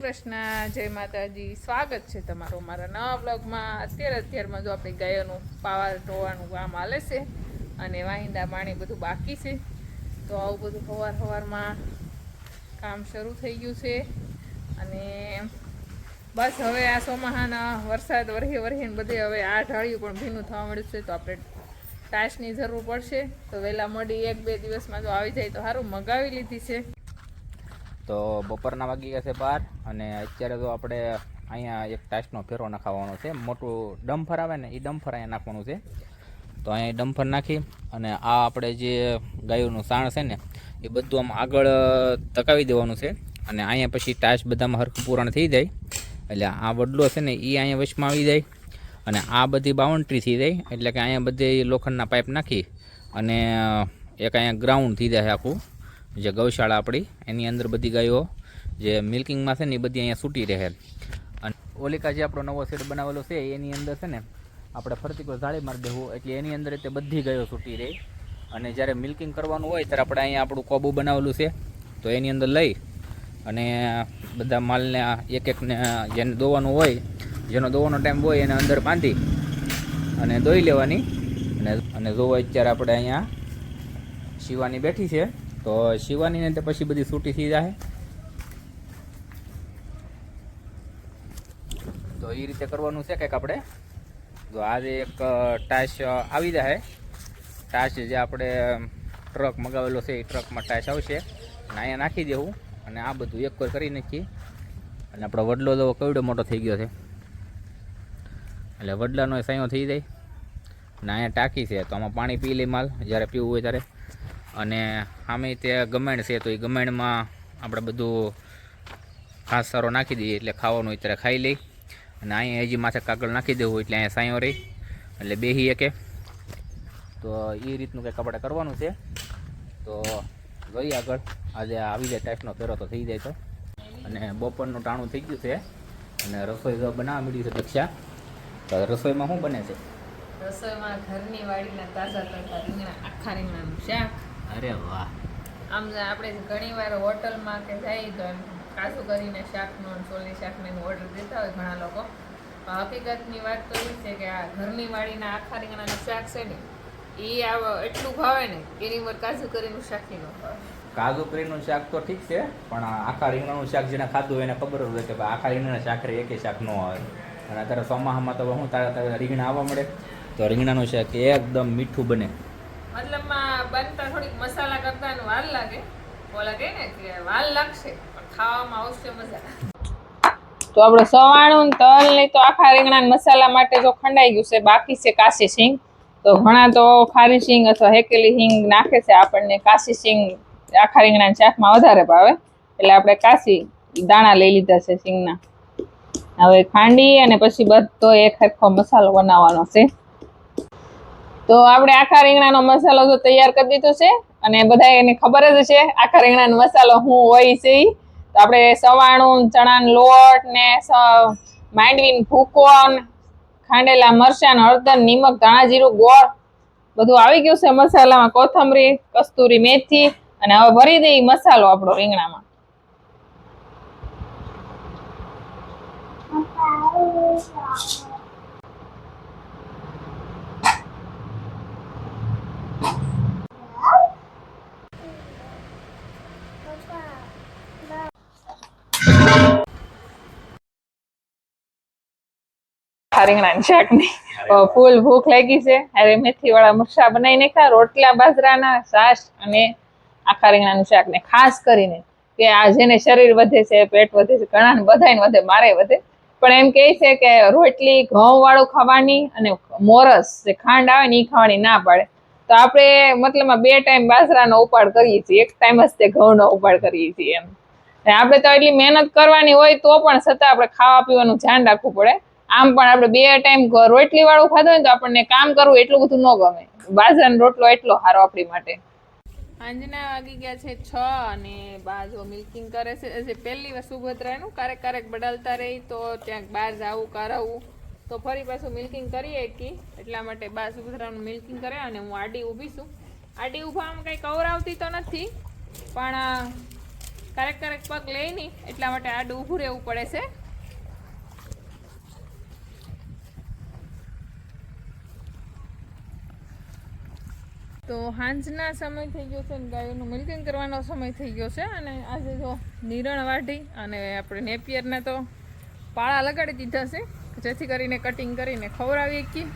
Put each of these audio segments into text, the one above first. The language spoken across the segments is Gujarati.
કૃષ્ણ, જય માતાજી. સ્વાગત છે તમારું મારા નવા બ્લોગમાં અત્યારે અત્યારમાં જો આપણે ગાયોનું પાવા ઢોવાનું કામ હાલે છે અને વાહિંદા પાણી બધું બાકી છે, તો આવું બધું સવાર સવારમાં કામ શરૂ થઈ ગયું છે. અને બસ હવે આ ચોમાહાના વરસાદ વરહે વરહીને બધે હવે આ ઢાળ્યું પણ ભીનું થવા મળ્યું છે, તો આપણે ટાશની જરૂર પડશે. તો વહેલા મળી એક બે દિવસમાં જો આવી જાય તો સારું મગાવી લીધી છે. તો બપોરના વાગી ગયા છે બાર અને અત્યારે તો આપણે અહીંયા એક ટાઈસનો ફેરો નાખવાનો છે. મોટું ડમ્ફર આવે ને એ ડમ્ફર અહીંયા નાખવાનું છે. તો અહીંયા ડમ્ફર નાખી અને આ આપણે જે ગાયોનું સાણ છે ને, એ બધું આમ આગળ તકાવી દેવાનું છે અને અહીંયા પછી ટાઇસ બધામાં હરખું પૂરણ થઈ જાય. એટલે આ વડલો છે ને એ અહીંયા વચમાં આવી જાય અને આ બધી બાઉન્ડ્રી થઈ જાય. એટલે કે અહીંયા બધે લોખંડના પાઇપ નાખી અને એક અહીંયા ગ્રાઉન્ડ થઈ જાય આખું. જે ગૌશાળા આપણી, એની અંદર બધી ગાયો જે મિલ્કિંગમાં છે ને એ બધી અહીંયા છૂટી રહે અને ઓલિકા જે આપણો નવો સેટ બનાવેલો છે, એની અંદર છે ને આપણે ફરતી કોઈ જાળી મારી દેવું એટલે એની અંદર તે બધી ગાયો છૂટી રહે. અને જ્યારે મિલ્કિંગ કરવાનું હોય, ત્યારે આપણે અહીંયા આપણું કોબું બનાવેલું છે, તો એની અંદર લઈ અને બધા માલને એક એકને જેને દોવાનું હોય, જેનો દોવાનો ટાઈમ હોય, એને અંદર બાંધી અને દોઈ લેવાની. અને અને જોવો અત્યારે આપણે અહીંયા શિવાની બેઠી છે. તો શિવાની ને પછી બધી છૂટી થઈ જાય તો એ રીતે કરવાનું છે કંઈક આપણે. તો આજે એક ટાચ આવી જાય ટાચ જે આપણે ટ્રક મગાવેલો છે એ ટ્રકમાં ટાચ આવશે. અને અહીંયા નાખી દેવું. અને આ બધું એક વાર કરી નાખીએ. અને આપણો વડલો તો કેવડો મોટો થઈ ગયો છે. એટલે વડલાનો સાયો થઈ જાય. અને અહીંયા ટાંકી છે, તો આમાં પાણી પી લે માલ, જ્યારે પીવું હોય ત્યારે. અને સામે તે ગમેણ છે, તો એ ગમેણમાં આપણે બધું ઘાસ સારો નાખી દઈએ, એટલે ખાવાનું અત્યારે ખાઈ લઈ. અને અહીંયા હજી માથે કાગળ નાખી દેવું એટલે અહીંયા સાંયો રહી. એટલે બેહી શકે તો એ રીતનું કંઈક આપણે કરવાનું છે. તો જોઈએ આગળ. આજે આવી જાય ટાઈપનો ફેરો તો થઈ જાય તો. અને બપોરનું ટાણું થઈ ગયું છે. અને રસોઈ બનાવવા મળી છે દક્ષા તો રસોઈમાં શું બને છે? રસોઈમાં ઘરની વાડીના તાજા તરતા રીંગણા, આખા રીંગણાનું શાક અરે વાહ. આમ આપણે ઘણી વાર હોટલમાં કે જઈએ તો એમ કાચું કરીને શાકનો ચોલી શાકનો ઓર્ડર દેતા હોય ઘણા લોકો. પણ હકીકતની વાત તો એ છે કે આ ઘરની વાડીના આખા રીંગણાનું શાક છે ને એ આવે એટલું ભાવે ને એની ઉપર કાજુ કરીનું શાક ન ભાવે. કાજુ કરીનું શાક તો ઠીક છે પણ આખા રીંગણાનું શાક જેને ખાધું હોય એને ખબર હોય કે આખા રીંગણા શાક રે એકે શાક ન આવે. અને અત્યારે ચોમાસામાં તો હું તારા તારા રીંગણા આવવા મળે. તો રીંગણાનું શાક એકદમ મીઠું બને. મતલબમાં બનતા થોડીક મસાલા કરતા વાલ લાગે. ઓલા કહે ને કે વાર લાગશે, પણ ખાવામાં આવશે મજા. તો આપણે સવાણું તલ ને તો આખા રીંગણા મસાલા માટે જો ખંડાઈ ગયું છે, બાકી છે કાશી સિંગ. તો ઘણા તો ખારી સિંગ અથવા હેકેલી હિંગ નાખે છે આપણને. કાશી સિંગ આખા રીંગણા શાકમાં વધારે ભાવે. એટલે આપણે કાશી દાણા લઈ લીધા છે સિંગના. હવે ખાંડી અને પછી બધો એક સરખો મસાલો બનાવવાનો છે. તો આપણે આખા રીંગણાનો મસાલો તો તૈયાર કરી દીધો છે અને બધા એને ખબર જ છે, આખા રીંગણાનો મસાલો શું હોય છે તો આપણે સવાણું, ચણાનો લોટ ને માંડવીન ભૂકોન, ખાંડેલા મરચાં હળદર, નિમક, ધાણા જીરું, ગોળ. બધું આવી ગયું છે મસાલામાં, કોથમરી, કસ્તુરી મેથી અને હવે ભરી દઈ મસાલો આપણો રીંગણામાં. આખા રીંગણાની શાકની. ફૂલ ભૂખ લાગી છે. અરે મેથી વાળા મરચા બનાવી નાખ્યા રોટલા, બાજરાના છાશ અને આખા રીંગણાનું શાક ને ખાસ કરીને કે આ જેને શરીર વધે છે, પેટ વધે છે ઘણા બધાને વધે, મારે વધે. પણ એમ કહે છે કે રોટલી ઘઉં વાળું ખાવાની અને મોરસ જે ખાંડ આવે ને એ ખાવાની ના પાડે. તો આપણે મતલબમાં બે ટાઈમ બાજરાનો ઉપાડ કરીએ છીએ. એક ટાઈમ જ તે ઘઉંનો ઉપાડ કરીએ છીએ એમ. આપણે તો એટલી મહેનત કરવાની હોય તો પણ છતાં આપણે ખાવા પીવાનું ધ્યાન રાખવું પડે. આમ પણ આપણે બે ટાઈમ રોટલી વાળું ખાધું હોય તો આપણને કામ કરવું એટલું બધું ન ગમે. બાજરાનો રોટલો એટલો સારો આપણી માટે. સાંજના વાગી ગયા છે છ અને બાજો મિલ્કિંગ કરે છે. જે પહેલી વાર સુભદ્રાનું ક્યારેક ક્યારેક બદલતા રહી તો ત્યાં બહાર જવું કરાવવું તો ફરી પાછું મિલ્કિંગ કરીએ કી એટલા માટે બા સુભદ્રાનું મિલ્કિંગ કરે અને હું આડી ઊભી છું. આડી ઊભામાં કંઈ કવરાવતી તો નથી, પણ ક્યારેક ક્યારેક પગ લે નહીં. એટલા માટે આડું ઊભું રહેવું પડે છે. તો હાંજના સમય થઈ ગયો છે અને ગાયોનું મિલ્કિંગ કરવાનો સમય થઈ ગયો છે અને આજે જો નિરણ વાઢી અને આપણે નેપિયરના તો પાળા લગાડી દીધા છે જેથી કરીને કટિંગ કરીને ખવડાવી શકીએ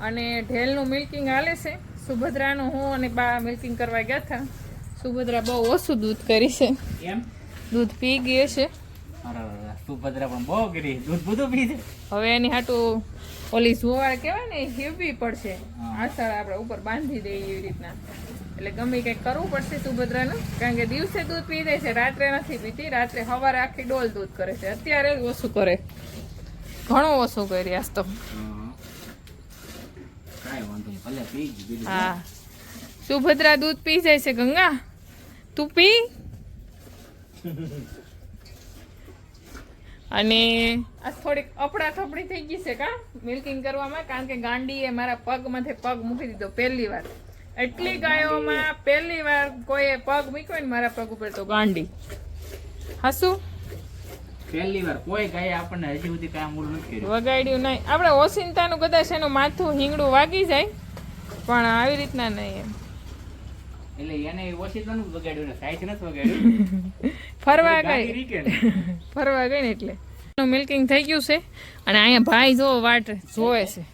અને ઢેલનું મિલ્કિંગ હાલે છે. સુભદ્રાનું હું અને બા મિલ્કિંગ કરવા ગયા હતા. સુભદ્રા બહુ ઓછું દૂધ કરી છે. એમ? દૂધ પી ગયે છે. સુભદ્રા પણ બહુ કરી દૂધ બધું પી હવે એની હાટું ઓલી સુવાળ કહેવાય ને હેવી પડશે. આસળ આપણે ઉપર બાંધી દઈએ એવી રીતના. એટલે ગમે કંઈક કરવું પડશે સુભદ્રાનું કારણ કે દિવસે દૂધ પી જાય છે રાત્રે નથી પીતી. રાત્રે સવારે આખી ડોલ દૂધ કરે છે. અત્યારે ઓછું કરે. ઘણું ઓછું કરી આજ તો. હા. સુભદ્રા દૂધ પી જાય છે ગંગા. તું પી? અને આ થોડીક અપડા થપડી થઈ ગઈ છે કા? મિલ્કિંગ કરવામાં કારણ કે ગાંડીએ મારા પગમાંથી પગ મૂકી દીધો પહેલી વાર. એટલી ગાયોમાં પહેલી વાર કોઈએ પગ મૂક્યો ને મારા પગ ઉપર તો ગાંડી. હસું? પહેલી વાર કોઈ ગાય આપણને હજી સુધી કાંઈ મૂળ નથી કર્યું. વગાડ્યું નહીં. આપણે ઓસિંતાનું કદાચ એનું માથું હિંગડું વાગી જાય પણ આવી રીતના નહીં એમ. એટલે એને ઓસિંતાનું વગાડ્યું ને સાઈઝ નથી વગાડ્યું? ફરવા ગઈ. ફરવા ગઈ ને એટલે. મિલ્કિંગ થઈ ગયું છે. અને અહીંયા ભાઈ જો વાટ જોવે છે.